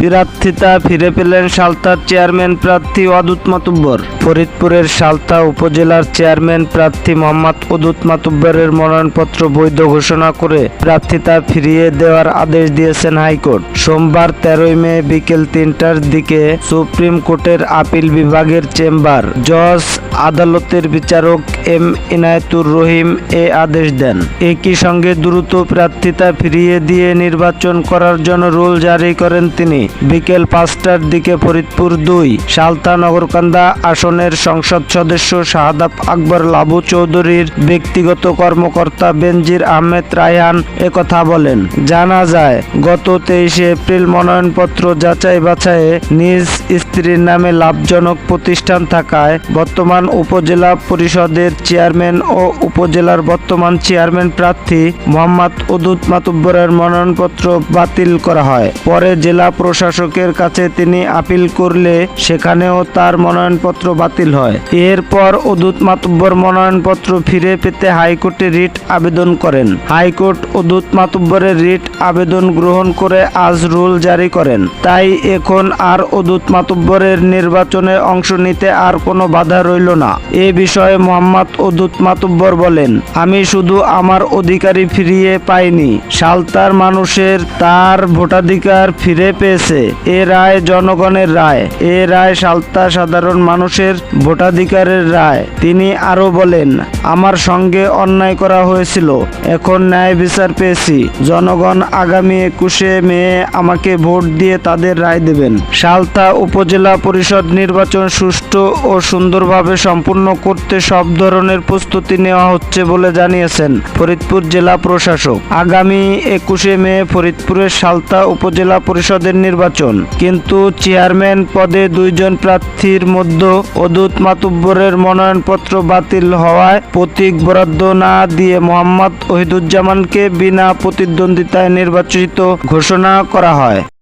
প্রার্থিতা ফিরে পেলেন সালতার চেয়ারম্যান প্রার্থী অদূত মাতুব্বর। ফরিদপুরের সালতা উপজেলার চেয়ারম্যান প্রার্থী মোহাম্মদ অদূত মাতুব্বরের মনোনয়নপত্র বৈধ ঘোষণা করে প্রার্থিতা ফিরিয়ে দেওয়ার আদেশ দিয়েছেন হাইকোর্ট। সোমবার তেরোই মে বিকেল তিনটার দিকে সুপ্রিম কোর্টের আপিল বিভাগের চেম্বার জজ আদালতের বিচারক এম ইনায়েতুর রহিম এ আদেশ দেন। একই সঙ্গে দ্রুত প্রার্থিতা ফিরিয়ে দিয়ে নির্বাচন করার জন্য রুল জারি করেন তিনি। বিকেল পাঁচটার দিকে ফরিদপুর দুই, সালতা নগরকান্দা আসনের সংসদ সদস্য শাহাদাব আকবর লাবু চৌধুরীর ব্যক্তিগত কর্মকর্তা বেনজির আহমেদ রায়হান একথা বলেন। জানা যায়, গত তেইশে এপ্রিল মনোনয়নপত্র যাচাই বাছাইয়ে নিজ স্ত্রীর নামে লাভজনক প্রতিষ্ঠান থাকায় বর্তমান উপজেলা পরিষদের চেয়ারম্যান ও উপজেলার বর্তমান চেয়ারম্যান প্রার্থী মোহাম্মদ উদুত মাতুব্বরের মনোনয়নপত্র বাতিল করা হয়। পরে জেলা প্রশাসকের কাছে তিনি আপিল করলে সেখানেও তার মনোনয়নপত্র বাতিল হয়। এরপর উদুত মাতুব্বর মনোনয়নপত্র ফিরে পেতে হাইকোর্টে রিট আবেদন করেন। হাইকোর্ট উদুত মাতুব্বরের রিট আবেদন গ্রহণ করে আজ রুল জারি করেন। তাই এখন আর উদুত মাতুব্বরের নির্বাচনে অংশ নিতে আর কোনো বাধা রইল না। এ বিষয়ে মোহাম্মদ উদুত মাতুব্বর বলেন, আমি শুধু আমার অধিকারই ফিরিয়ে পাইনি, সালতার মানুষের তার ভোটাধিকার ফিরে পেয়েছে। এ রায় জনগণের রায়, এ রায় সালতা সাধারণ মানুষের ভোটাধিকারের রায়। তিনি আরও বলেন, আমার সঙ্গে অন্যায় করা হয়েছিল, এখন ন্যায় বিচার পেয়েছি। জনগণ আগামী একুশে মে আমাকে ভোট দিয়ে তাদের রায় দেবেন। সালতা উপজেলা পরিষদ নির্বাচন সুষ্ঠু ও সুন্দরভাবে সম্পূর্ণ করতে সব ধরনের প্রস্তুতি নেওয়া হচ্ছে বলে জানিয়েছেন ফরিদপুর জেলা প্রশাসক। আগামী একুশে মে ফরিদপুরের সালতা উপজেলা পরিষদের নির্বাচন। কিন্তু চেয়ারম্যান পদে দুইজন প্রার্থীর মধ্যে অদূত মাতুব্বরের মনোনয়নপত্র বাতিল হওয়ায় প্রতীক বরাদ্দ না দিয়ে মোহাম্মদ ওহিদুজ্জামানকে বিনা প্রতিদ্বন্দ্বিতায় নির্বাচিত ঘোষণা করা হয়।